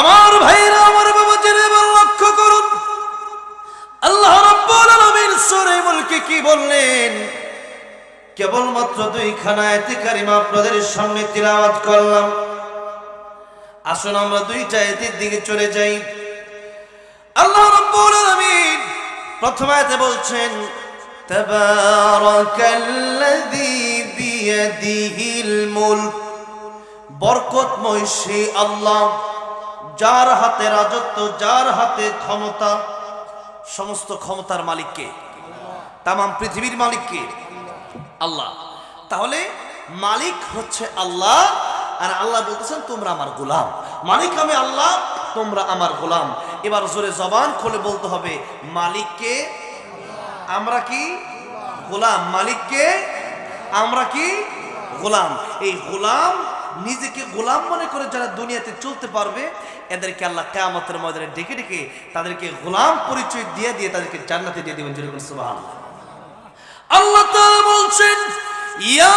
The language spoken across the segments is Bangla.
আমার ভাইরা, আমার বাবা জেনে লক্ষ্য করুন। আল্লাহ রাব্বুল আলামিন সূরা মুলকে কি বললেন? কেবলমাত্র দুইখানা আয়াতে কারিমা আপনাদের সামনে তিলাওয়াত করলাম। আসুন আমরা দুইটা আয়াতের দিকে চলে যাই। আল্লাহ রাব্বুল আলামিন প্রথম আয়াতে বলছেন, তাবারাকাল্লাযী বিয়াদিহিল মুলক। বরকতময় সে আল্লাহ যার হাতে রাজত্ব, যার হাতে ক্ষমতা, সমস্ত ক্ষমতার মালিককে তাম পৃথিবীর মালিককে আল্লাহ। তাহলে মালিক হচ্ছে আল্লাহ, আর আল্লাহ বলতেছেন, তোমরা আমার গোলাম। মালিক আমি আল্লাহ, তোমরা আমার গোলাম। এবার জোরে জবান খুলে বলতে হবে মালিককে আমরা কি? গোলাম। মালিককে আমরা কি? গোলাম। এই গোলাম নিজেকে গোলাম মনে করে যারা দুনিয়াতে চলতে পারবে, এদেরকে আল্লাহ কেয়ামতের ময়দানে ডেকে ডেকে তাদেরকে গোলাম পরিচয় দিয়ে দিয়ে তাদেরকে জান্নাতে দিয়ে দেবেন যেরকম সুবহান আল্লাহ বলছেন, ইয়া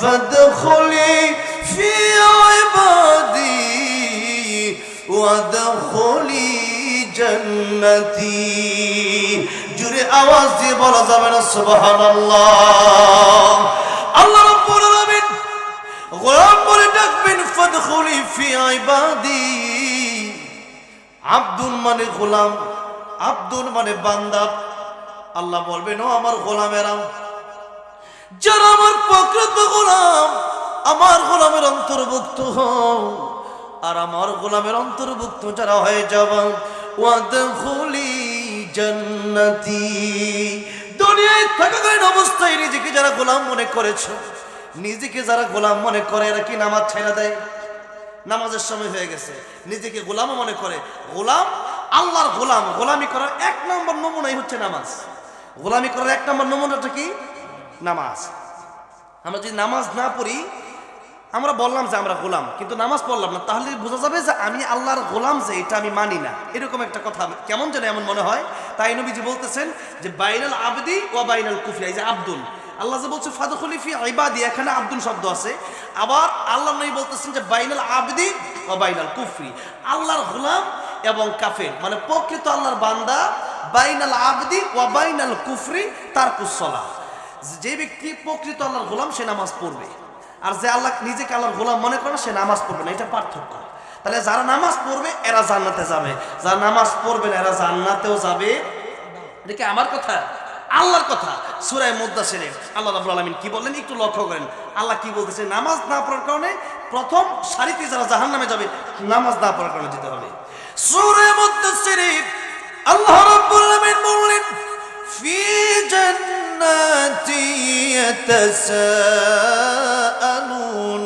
فادخلي في عبادي وادخلي جنتي জুড়ে আওয়াজ দিয়ে বলা যাবে না সুবহানাল্লাহ আল্লাহ রাব্বুল আলামিন গোলাম বলে ডাকবেন ফাদখুলি ফি ইবাদি আব্দুল মানে গোলাম আব্দুল মানে বান্দা আল্লাহ বলবেন ও আমার গোলামেরা যারা আমার প্রকৃত গোলাম, আমার গোলামের অন্তর্ভুক্ত হও। আর আমার গোলামের অন্তর্ভুক্ত যারা হয়ে যাব, ওয়াদখুলি জান্নাতি। দুনিয়ায় থাকাকালীন অবস্থায় নিজেকে যারা গোলাম মনে করেছ, নিজেকে যারা গোলাম মনে করে, এরা কি নামাজ ছেড়ে দেয়? নামাজের সময় হয়ে গেছে। নিজেকে গোলামও মনে করে। গোলাম, আল্লাহর গোলাম। গোলামি করার এক নম্বর নমুনাই হচ্ছে নামাজ। গোলামি করার এক নম্বর নমুনাটা কি? নামাজ। আমরা যদি নামাজ না পড়ি, আমরা বললাম যে আমরা গোলাম, কিন্তু নামাজ পড়লাম না। তাহলে বোঝা যাবে যে আমি আল্লাহর গোলাম যে এটা আমি মানি না। এরকম একটা কথা কেমন যেন এমন মনে হয়। তাই নবীজি বলতেছেন যে, বাইনাল আবদি ও বাইনাল কুফরি, এই যে আব্দুল। আল্লাহ যে বলছে ফাদুল ফি ইবাদি, এখানে আব্দুল শব্দ আছে। আবার আল্লাহ নবী বলতেছেন যে, বাইনাল আবদি ও বাইনাল কুফরি। আল্লাহর গোলাম এবং কাফের মানে প্রকৃত আল্লাহর বান্দা, বাইনাল আবদি ও বাইনাল কুফরি, তার কুসলা যে ব্যক্তি প্রকৃত আল্লাহর গোলাম, সে নামাজ পড়বে। আর যে আল্লাহ নিজেকে আল্লাহর গোলাম মনে করে সে নামাজ পড়বে না। এটা পার্থক্য। তাহলে যারা নামাজ পড়বে, এরা জান্নাতে যাবে। যারা নামাজ পড়বে না, এরা জান্নাতেও যাবে। দেখে আমার কথা? আল্লাহর কথা। সুরায় মুদাসিরে আল্লাহ রাব্বুল আলামিন কি বললেন? একটু লক্ষ্য করেন। আল্লাহ কি বলতেছে? নামাজ না পড়ার কারণে প্রথম সারিতে যারা জাহান নামে যাবে, নামাজ না পড়ার কারণে যেতে হবে। সুরায় মুদাসিরে আল্লাহ রাব্বুল আলামিন বললেন في جنات يتساءلون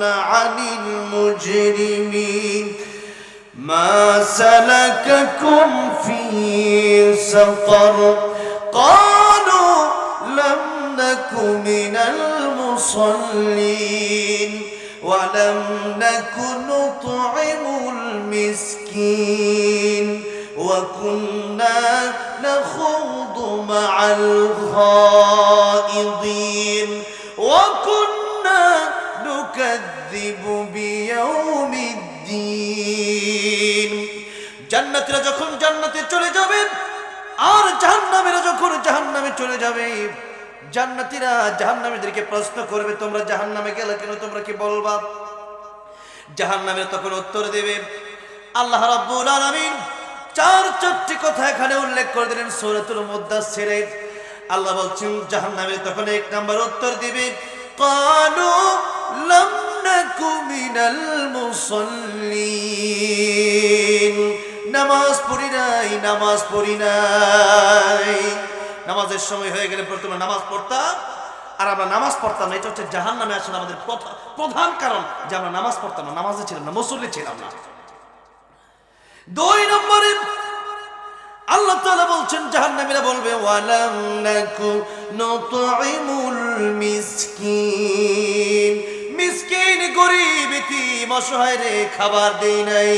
عن المجرمين. ما سلككم في سقر؟ قالوا لم نك من المصلين ولم نك نطعم المسكين. وكنا نخوض مع الخائضين وكنا نكذب بيوم الدين জান্নাতীরা যখন জান্নাতে চলে যাবে আর জাহান্নামীরা যখন জাহান্নামে চলে যাবে জান্নাতীরা জাহান্নামীদেরকে প্রশ্ন করবে তোমরা জাহান্নামে গেলে কেন তোমরা কি বলবা জাহান্নামে তখন উত্তর দেবে আল্লাহ রাব্বুল আলামিন চার চারটি কথা এখানে উল্লেখ করে দিলেন সূরাতুল মুদাসসিরে আল্লাহ বলছেন জাহান্নামে তখন এক নাম্বার উত্তর দিবে ক্বালু লাম নাকু মিনাল নামাজ পড়ি নাই, নামাজ পড়ি নাই। নামাজের সময় হয়ে গেলে প্রথমে নামাজ পড়তাম, আর আমরা নামাজ পড়তাম না, এটা হচ্ছে জাহান নামে আসলে আমাদের প্রধান কারণ যে আমরা নামাজ পড়তাম না, নামাজে ছিলাম না, মুসল্লি ছিলাম না। দুই নম্বরে আল্লাহ তাআলা বলছেন, জাহান্নামীরা বলবে, ওয়ালাম নাকু নুতঈমুল মিসকিন। মিসকিন, গরিব, ইতিম, অসহায় রে, খাবার দেই নাই।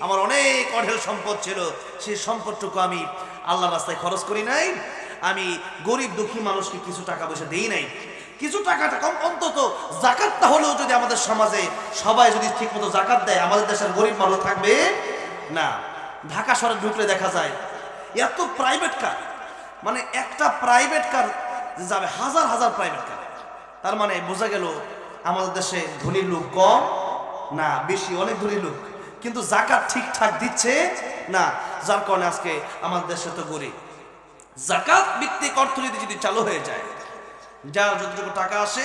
আমার অনেক অঢেল সম্পদ ছিল, সেই সম্পদটুকু আমি আল্লাহ রাস্তায় খরচ করি নাই। আমি গরিব, দুঃখী মানুষকে কিছু টাকা পয়সা দেই নাই। কিছু টাকাটা কম, অন্তত জাকাতটা হলেও যদি আমাদের সমাজে সবাই যদি ঠিকমতো জাকাত দেয়, আমাদের দেশের গরিব মানুষ থাকবে? না। ঢাকা শহরে ঢুকলে দেখা যায়, এত প্রাইভেট কার মানে একটা প্রাইভেট কার যাবে হাজার হাজার প্রাইভেট কার তার মানে বোঝা গেল আমাদের দেশে ধনী লোক কম, না বেশি, অনেক ধনী লোক। কিন্তু জাকাত ঠিকঠাক দিচ্ছে না, যার কারণে আজকে আমাদের দেশে তো গরিব। জাকাত ভিত্তিক অর্থনীতি যদি চালু হয়ে যায় যার যতটুকু টাকা আসে,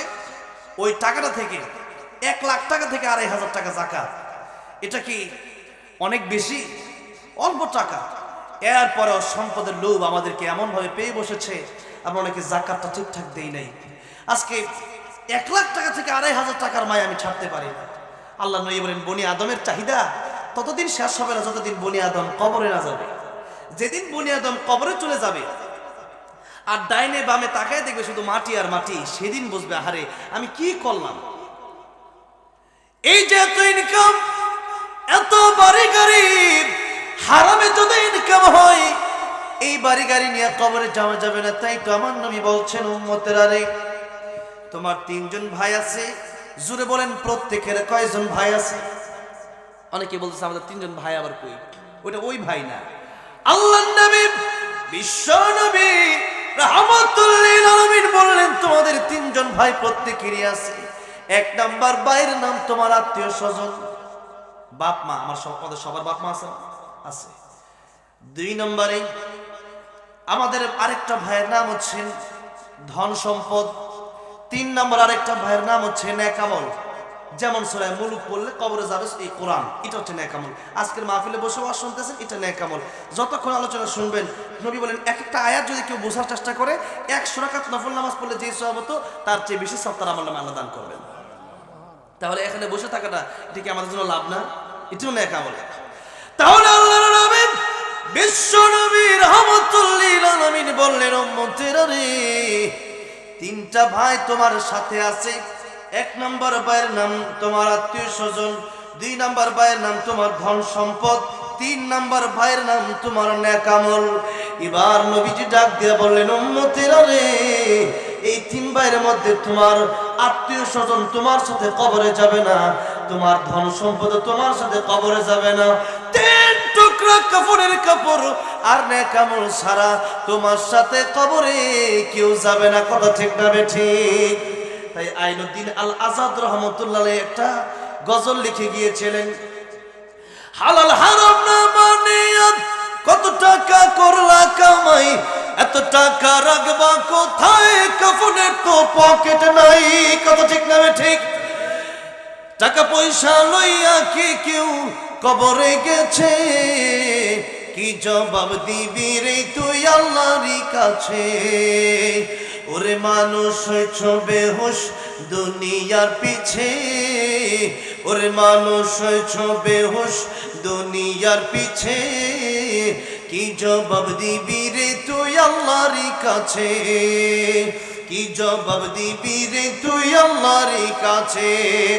ওই টাকাটা থেকে এক লাখ টাকা থেকে আড়াই হাজার টাকা জাকাত। এটা কি অনেক বেশি? অল্প টাকা। এরপরেও সম্পদের লোভ আমাদেরকে এমনভাবে পেয়ে বসেছে, আমরা অনেকে জাকাতটা ঠিকঠাক দেই নাই। আজকে এক লাখ টাকা থেকে আড়াই হাজার টাকার মায় আমি ছাড়তে পারি না। আল্লাহ নই বলেন, বনি আদমের চাহিদা ততদিন শেষ হবে না যতদিন বনি আদম কবরে না যাবে। যেদিন বনি আদম কবরে চলে যাবে আর ডাইনে বামে তাকায় দেখবে শুধু মাটি আর মাটি, সেদিন বুঝবে, আহারে, আমি কি করলাম? এই যে এত ইনকাম এত বাড়ি গাড়ি হারামে যদি ইনকাম হয়, এই বাড়ি গাড়ি নিয়ে কবরে যাওয়া যাবে না। তাই তো আমার নবী বলছেন, উম্মতের আরে, তোমার তিনজন ভাই আছে। জুড়ে বলেন, প্রত্যেকের কয়জন ভাই আছে? অনেকে বলতেছে, আমাদের তিনজন ভাই আবার কই? ওটা ওই ভাই না। আল্লাহ নবী, বিশ্ব নবী রাহমাতুল্লিল আলামিন বললেন, তোমাদের তিনজন ভাই প্রত্যেকেরই আছে। এক নাম্বার ভাইয়ের নাম তোমার আত্মীয় স্বজন। বাপ মা, আমার সব, আমাদের সবার বাপ মা আছে? আছে। দুই নম্বরে, আমাদের আরেকটা ভাইয়ের নাম হচ্ছে ধন সম্পদ। তিন নম্বর আরেকটা ভাইয়ের নাম হচ্ছে নেকামল। যেমন সুরায় মুলুক পড়লে কবরে যাবে এই কোরআন, এটা হচ্ছে নেকামল। আজকের মাহফিলে বসে ওয়াজ শুনতেছেন, এটা নেকামল। যতক্ষণ আলোচনা শুনবেন, নবী বলেন এক একটা আয়াত যদি কেউ বোঝার চেষ্টা করে এক রাকাত নফল নামাজ পড়লে যে সব হতো, তার চেয়ে বেশি সব তার আমার নামে আল্লাহ দান করবেন। তাহলে এখানে বসে থাকাটা, এটা কি আমাদের জন্য লাভ না? এটিও নেকামল তাহলে আল্লাহর নবী বিশ্ব নবী রহমতুল্লিল আলামিন বললেন উম্মতেরা রে তিনটা ভাই তোমার সাথে আছে। এক নম্বর ভাইয়ের নাম তোমার আত্মীয় স্বজন, দুই নম্বর ভাইয়ের নাম তোমার ধন সম্পদ, তিন নম্বর ভাইয়ের নাম তোমার নেকামল এবার নবীজি ডাক দিয়ে বললেন উম্মতেরা রে এই তিন ভাইয়ের মধ্যে তোমার আত্মীয় স্বজন তোমার সাথে কবরে যাবে না, তোমার ধন সম্পদ তোমার সাথে কবরে যাবে না। টুকরা কাপড়ের কাপড় আর নেকামল সারা তোমার সাথে কবরে কেউ যাবে না, কথা ঠিক না বে ঠিক? তাই আইনুদ্দিন আল আজাদ রহমতুল্লাহ একটা গজল লিখে গিয়েছিলেন, হালাল হারাম না মানিয়া কত টাকা করলা কামাই, এত টাকা রাখবা কোথায়? কাফনের তো পকেট নাই কত ঠিক না ঠিক? টাকা পয়সা লইয়া কি কেউ কবরে গেছে। কি জবাব দিবি রে তুই আল্লাহরই কাছে? ওরে মানুষ, হয়েছ বেহুশ দুনিয়ার পিছে। ওরে মানুষ, হয়েছ বেহুশ দুনিয়ার পিছে। কি জবাব দিবি রে তুই আল্লাহরই কাছে? কি জবাব দিবি রে তুই আল্লাহর কাছে?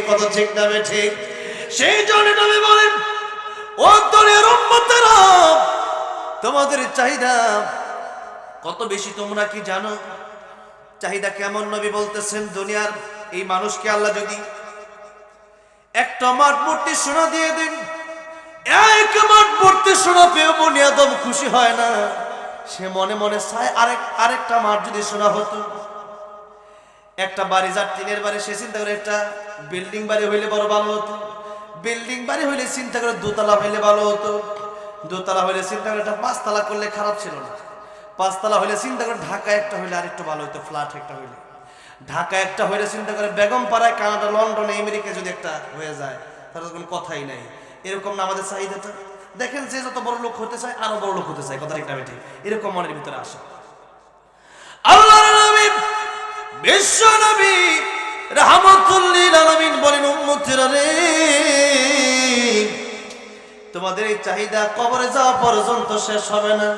কত ঠিক না ঠিক? সেই জন্য নবী বলেন তোমাদের চাহিদা কত বেশি তোমরা কি জানো? চাহিদা কেমন নবী বলতেছেন, দুনিয়ার এই মানুষকে আল্লাহ যদি একটা মাঠ মূর্তি সোনা দিয়ে দিন, এক মাঠ মূর্তি সোনা পেয়ে একদম খুশি হয় না। সে মনে মনে চায় আরেক, আরেকটা মাঠ যদি সোনা হতো। একটা বাড়ি যার টিনের বাড়ি, সে চিন্তা করে একটা বিল্ডিং বাড়ি হইলে বড় ভালো হতো। বিল্ডিং বাড়ি হইলে চিন্তা করে দোতলা হইলে ভালো হতো। দোতলা হইলে চিন্তা করে একটা পাঁচতলা করলে খারাপ ছিল না। পাঁচতলা হইলে চিন্তা করে ঢাকা একটা হইলে আরেকটু ভালো হতো ফ্ল্যাট একটা হইলে। ঢাকা একটা হইলে চিন্তা করে বেগম পাড়ায় কানাডা, লন্ডনে, আমেরিকা যদি একটা হয়ে যায় তাহলে কোনো কথাই নাই। এরকম না আমাদের চাহিদাটা দেখেন যে যত বড় লোক হতে চায়, আরও বড় লোক হতে চায়, কথা ঠিক না ঠিক এরকম মনের ভিতরে আসে আল্লাহ নবী, বিশ্ব নবী আলামিন তোমাদের এই চাহিদা কবরে যাওয়া পর্যন্ত শেষ হবে না।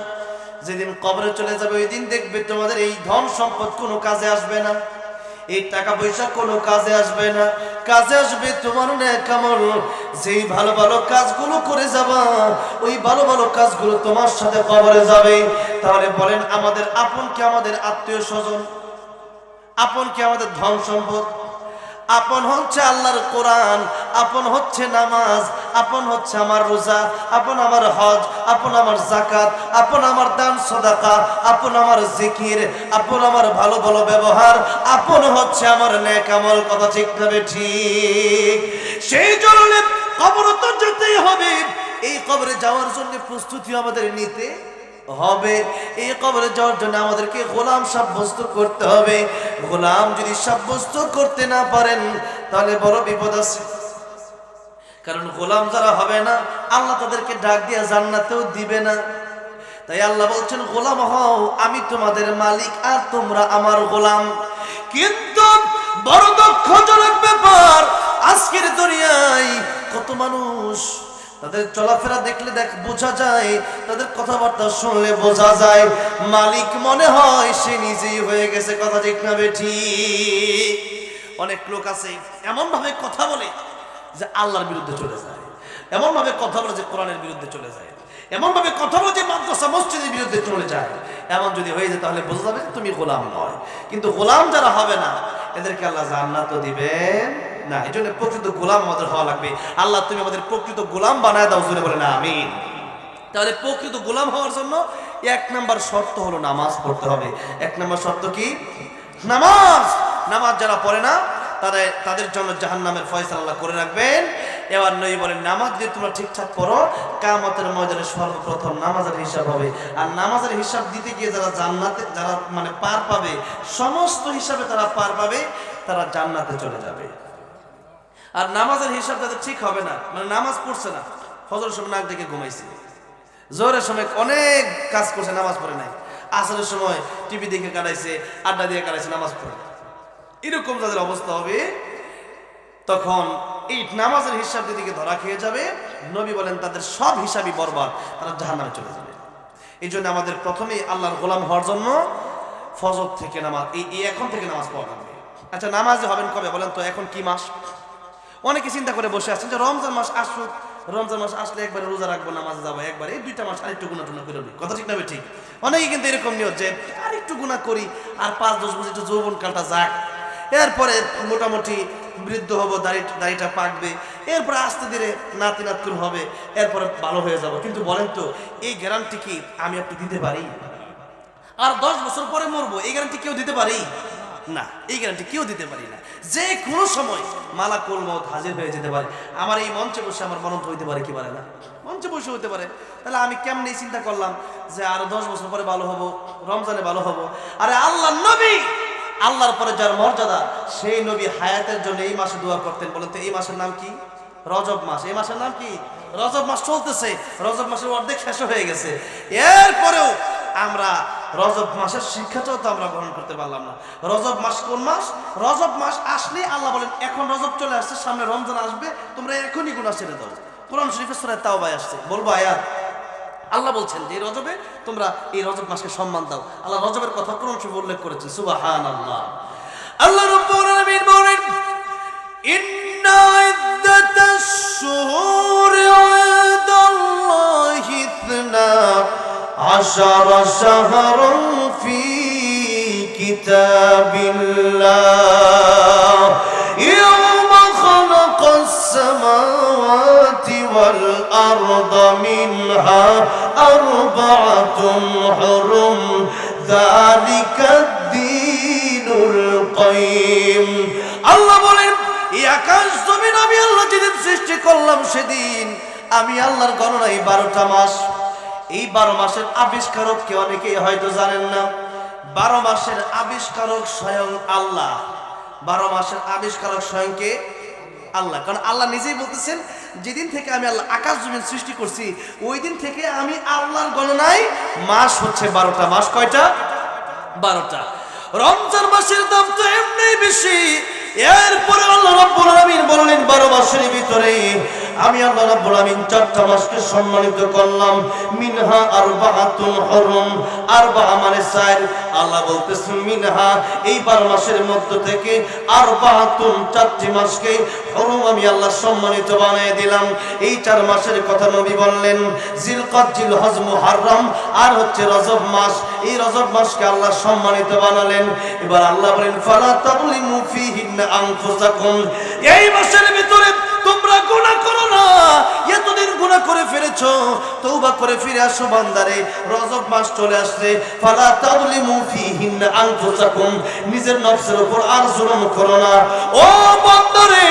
যেদিন কবরে চলে যাবে, ওই দিন দেখবে তোমাদের এই ধন সম্পদ কোনো কাজে আসবে না। এই টাকা পয়সা কোনো কাজে আসবে না। কাজে আসবে তোমার নেকামল যেই ভালো ভালো কাজগুলো করে যাবা, ওই ভালো ভালো কাজগুলো তোমার সাথে কবরে যাবে। তাহলে বলেন, আমাদের আপন কি আমাদের আত্মীয় স্বজন? আপন কি আমাদের ধন সম্পদ? আপন হচ্ছে আল্লাহর কোরআন, আপন হচ্ছে নামাজ, আপন হচ্ছে আমার রোজা, আপন আমার হজ, আপন আমার জাকাত আপন আমার দান সদাকা, আপন আমার জিকির, আপন আমার ভালো ভালো ব্যবহার, আপন হচ্ছে আমার নেকামল কথা ঠিক তবে ঠিক? সেই জন্য কবর তো যেতেই হবে। এই কবরে যাওয়ার জন্য প্রস্তুতি আমাদের নিতে হবে। এই কবরে যাওয়ার জন্য আমাদেরকে গোলাম সাব্যস্ত করতে হবে। গোলাম যদি সাব্যস্ত করতে না পারেন, তাহলে বড় বিপদ আছে। কারণ গোলাম যারা হবে না, আল্লাহ তাদেরকে ডাক দিয়ে জান্নাতেও দিবে না। তাই আল্লাহ বলছেন, গোলাম হও, আমি তোমাদের মালিক আর তোমরা আমার গোলাম। কিন্তু বড় দুঃখজনক ব্যাপার, আজকের দুনিয়ায় কত মানুষ তাদের চলাফেরা দেখলে দেখ, বোঝা যায়, তাদের কথাবার্তা শুনলে বোঝা যায়। মালিক মনে হয় সে নিজেই হয়ে গেছে, কথা ঠিক না বেঠি অনেক লোক আছে এমন ভাবে কথা বলে যে আল্লাহর বিরুদ্ধে চলে যায়। এমন ভাবে কথা বলে যে কোরআনের বিরুদ্ধে চলে যায়। এমন ভাবে কথা বলে যে মাদ্রাসা, মসজিদের বিরুদ্ধে চলে যায়। এমন যদি হয়ে যায় তাহলে বোঝা যাবে তুমি গোলাম নয়। কিন্তু গোলাম যারা হবে না, এদেরকে আল্লাহ জান্নাত দিবেন। না এই জন্য প্রকৃত গোলাম আমাদের হওয়া লাগবে। আল্লাহ, তুমি আমাদের প্রকৃত গোলাম বানায় দাও জুড়ে বলে না আমিন। তাহলে প্রকৃত গোলাম হওয়ার জন্য এক নাম্বার শর্ত হলো নামাজ পড়তে হবে। এক নাম্বার শর্ত কি? নামাজ! নামাজ যারা পড়ে না, তাদের তাদের জন্য জাহান নামের ফয়সালা করে রাখবেন। এবার নই বলেন, নামাজ যদি তোমরা ঠিকঠাক করো কামতের ময়দানে সর্বপ্রথম নামাজের হিসাব হবে। আর নামাজের হিসাব দিতে গিয়ে যারা জান্নাতে, যারা মানে পার পাবে, সমস্ত হিসাবে তারা পার পাবে, তারা জান্নাতে চলে যাবে। আর নামাজের হিসাব তাদের ঠিক হবে না মানে নামাজ পড়ছে না ফজর সময় নাক ডেকে ঘুমাইছে। জোরের সময় অনেক কাজ করছে, নামাজ পড়ে নাই। আসরের সময় টিভি দেখে কাটাইছে, আড্ডা দিয়ে কাটাইছে, নামাজ পড়ে এরকম যাদের অবস্থা হবে, তখন এই নামাজের হিসাব দিদিকে ধরা খেয়ে যাবে, নবী বলেন তাদের সব হিসাবই বরবাদ, তারা জাহান্নামে চলে যাবে। এই জন্য আমাদের প্রথমেই আল্লাহর গোলাম হওয়ার জন্য ফজর থেকে নামাজ এই এখন থেকে নামাজ পড়া লাগবে। আচ্ছা নামাজে হবেন কবে? বলেন তো, এখন কি মাস? অনেকে চিন্তা করে বসে আছেন যে রমজান মাস আসুক, রমজান মাস আসলে একবারে রোজা রাখব, নামাজে যাব, একবারে এই দুইটা মাস আরেকটু গুণা টুনা করে। কথা ঠিক না ঠিক অনেকে কিন্তু এরকম নিয়ত যে আরেকটু গুণা করি আর পাঁচ, দশ বছর একটু যৌবন কালটা যাক। এরপরে মোটামুটি বৃদ্ধ হব, দাড়ি দাড়িটা পাকবে, এরপরে আস্তে ধীরে নাতি নাত হবে, এরপরে ভালো হয়ে যাব। কিন্তু বলেন তো, এই গ্যারান্টি কি আমি আপনি দিতে পারি? আর দশ বছর পরে মরবো, এই গ্যারান্টি কেউ দিতে পারি? না, এই গ্যারান্টি কেউ দিতে পারি না। যে কোনো সময় মালা মত হাজির হয়ে যেতে পারে। আমার এই মঞ্চে বসে আমার মনন্ত হইতে পারে, কি পারে না? মঞ্চে বসে হইতে পারে। তাহলে আমি কেমনি চিন্তা করলাম যে আরও দশ বছর পরে ভালো হব, রমজানে ভালো হব? আরে আল্লাহ নবী! আল্লাহর পরে যার মর্যাদা, সেই নবী হায়াতের জন্য এই মাসে দোয়া করতেন। বলেন তো, এই মাসের নাম কি? রজব মাস। এই মাসের নাম কি? রজব মাস চলতেছে। রজব মাসের অর্ধেক শেষ হয়ে গেছে। এরপরেও আমরা রজব মাসের শিক্ষাটাও তো আমরা গ্রহণ করতে পারলাম না। রজব মাস কোন মাস? রজব মাস আসলে আল্লাহ বলেন, এখন রজব চলে আসছে, সামনে রমজান আসবে, তোমরা এখনই গুণা ছেড়ে দাও। কোরআন শরীফের সুরায় তাও ভাই আসছে। বলব আয়াত। আল্লাহ বলছেন যে রজবে তোমরা এই রজব মাসকে সম্মান দাও। আল্লাহ রজবের কথা কোরআন শরীফ উল্লেখ করেছেন সুবাহান আল্লাহ আল্লাহ عشر شهرا في كتاب الله يوم خلق السماوات والأرض منها أربعة حرم ذلك الدين القيم আল্লাহ বলেন এই আকাশ জমিন আমি আল্লাহ যেদিন সৃষ্টি করলাম সেদিন আমি আল্লাহর গণনায় বারোটা মাস এই বারো মাসের আবিষ্কারক কে অনেকেই হয়তো জানেন না। বারো মাসের আবিষ্কারক স্বয়ং আল্লাহ। বারো মাসের আবিষ্কারক স্বয়ং কে? আল্লাহ। কারণ আল্লাহ নিজেই বলতেছেন, যেদিন থেকে আমি আল্লাহ আকাশ জমিন সৃষ্টি করছি, ওই দিন থেকে আমি আল্লাহর গণনায় মাস হচ্ছে বারোটা। মাস কয়টা? বারোটা। রমজান মাসের দাম তো এমনি বেশি। এরপরে আল্লাহ রাব্বুল আলামিন বললেন, বারো মাসের ভিতরে আমি আল্লাহ রাব্বুল আমিন চারটা মাসকে সম্মানিত করলাম। মিনহা আরবাআতুন হরম। আরবা মানে চার আল্লাহ বলতেছেন, মিনহা, এই বারো মাসের মধ্য থেকে আরবাআতুন চারটি মাসকে হরম আমি আল্লাহ সম্মানিত বানিয়ে দিলাম। এই চার মাসের কথা নবী বললেন জিলকদ জিলহজ, মুহাররম আর হচ্ছে রজব মাস। এই রজব মাসকে আল্লাহ সম্মানিত বানালেন। এবার আল্লাহ বলেন, ফালা তাবলিমু ফীহিন্না আনফুসাকুম। এই মাসের ভিতরে তোমরা গুনাহ করো না। এতদিন গুনাহ করে ফেলেছো। তওবা করে ফিরে আসো বান্দারে। রজব মাস চলে আসছে। ফালা তাবলিমু ফীহিন্না আনফুসাকুম। নিজের নফসের উপর আর জুলুম করো না। ও বান্দারে,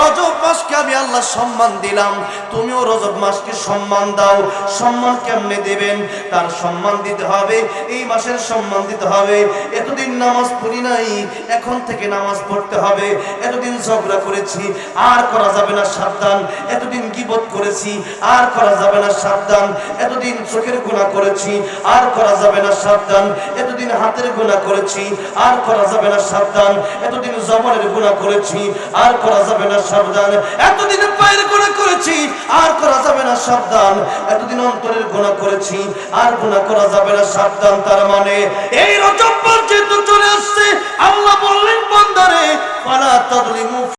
রজব মাসকে আমি আল্লাহ সম্মান দিলাম। তুমিও রজব মাসকে সম্মান দাও। সম্মান কেমনে দেবেন? তার সম্মান দিতে হবে। এই মাসের সম্মান দিতে হবে। এতদিন নামাজ পড়ি নাই। এখন থেকে নামাজ পড়তে হবে। এতদিন ঝগড়া করেছি। আর করা যাবে যাবে না সাবধান। এতদিন গিবত করেছি, আর করা যাবে না সাবধান। এতদিন চোখের গুণা করেছি, আর করা যাবে না সাবধান। এতদিন হাতের গুণা করেছি, আর করা যাবে না সাবধান। এতদিন জবনের গুণা করেছি, আর করা যাবে না সাবধান। এতদিন পায়ের গুণা করেছি, আর করা যাবে না সাবধান। এতদিন অন্তরের গুণা করেছি, আর গুণা করা যাবে না সাবধান। তার মানে এই রজব পর্যন্ত চলে আসছে। আল্লাহ বললেন, বন্দরে পালা তদলিমু